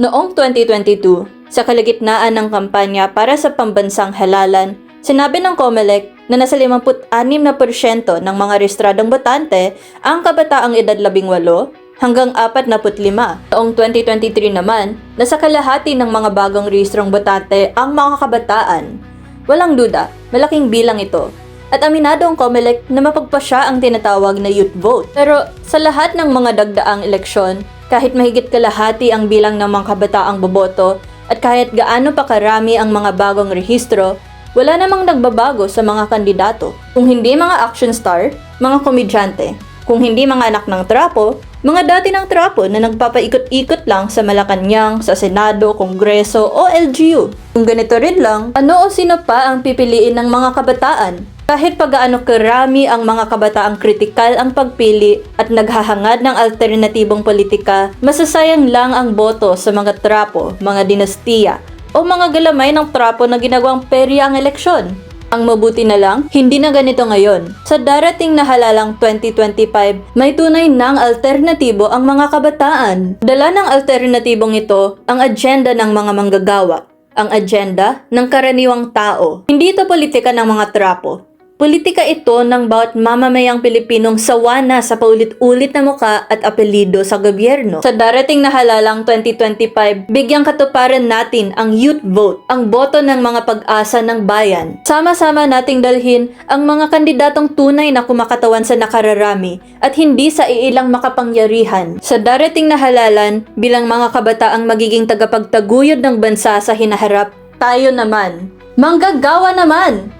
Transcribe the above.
Noong 2022, sa kalagitnaan ng kampanya para sa pambansang halalan, sinabi ng COMELEC na nasa 56% ng mga rehistradong botante ang kabataang edad 18 hanggang 45. Noong 2023 naman, nasa kalahati ng mga bagong rehistrong botante ang mga kabataan. Walang duda, malaking bilang ito. At aminado ang COMELEC na mapagpasya ang tinatawag na youth vote. Pero sa lahat ng mga dagdaang eleksyon, kahit mahigit kalahati ang bilang ng mga kabataang boboto at kahit gaano pa karami ang mga bagong rehistro, wala namang nagbabago sa mga kandidato. Kung hindi mga action star, mga komedyante. Kung hindi mga anak ng trapo, mga dati ng trapo na nagpapaikot-ikot lang sa Malacanang, sa Senado, Kongreso o LGU. Kung ganito rin lang, ano o sino pa ang pipiliin ng mga kabataan? Kahit pagaano karami ang mga kabataang kritikal ang pagpili at naghahangad ng alternatibong politika, masasayang lang ang boto sa mga trapo, mga dinastiya, o mga galamay ng trapo na ginagawang perya ang eleksyon. Ang mabuti na lang, hindi na ganito ngayon. Sa darating na halalang 2025, may tunay ng alternatibo ang mga kabataan. Dala ng alternatibong ito ang agenda ng mga manggagawa, ang agenda ng karaniwang tao. Hindi ito politika ng mga trapo. Politika ito ng bawat mamamayang Pilipinong sawa na sa paulit-ulit na muka at apelido sa gobyerno. Sa darating na halalang 2025, bigyang katuparan natin ang youth vote, ang boto ng mga pag-asa ng bayan. Sama-sama nating dalhin ang mga kandidatong tunay na kumakatawan sa nakararami at hindi sa iilang makapangyarihan. Sa darating na halalan, bilang mga kabataang magiging tagapagtaguyod ng bansa sa hinaharap, tayo naman. Manggagawa naman!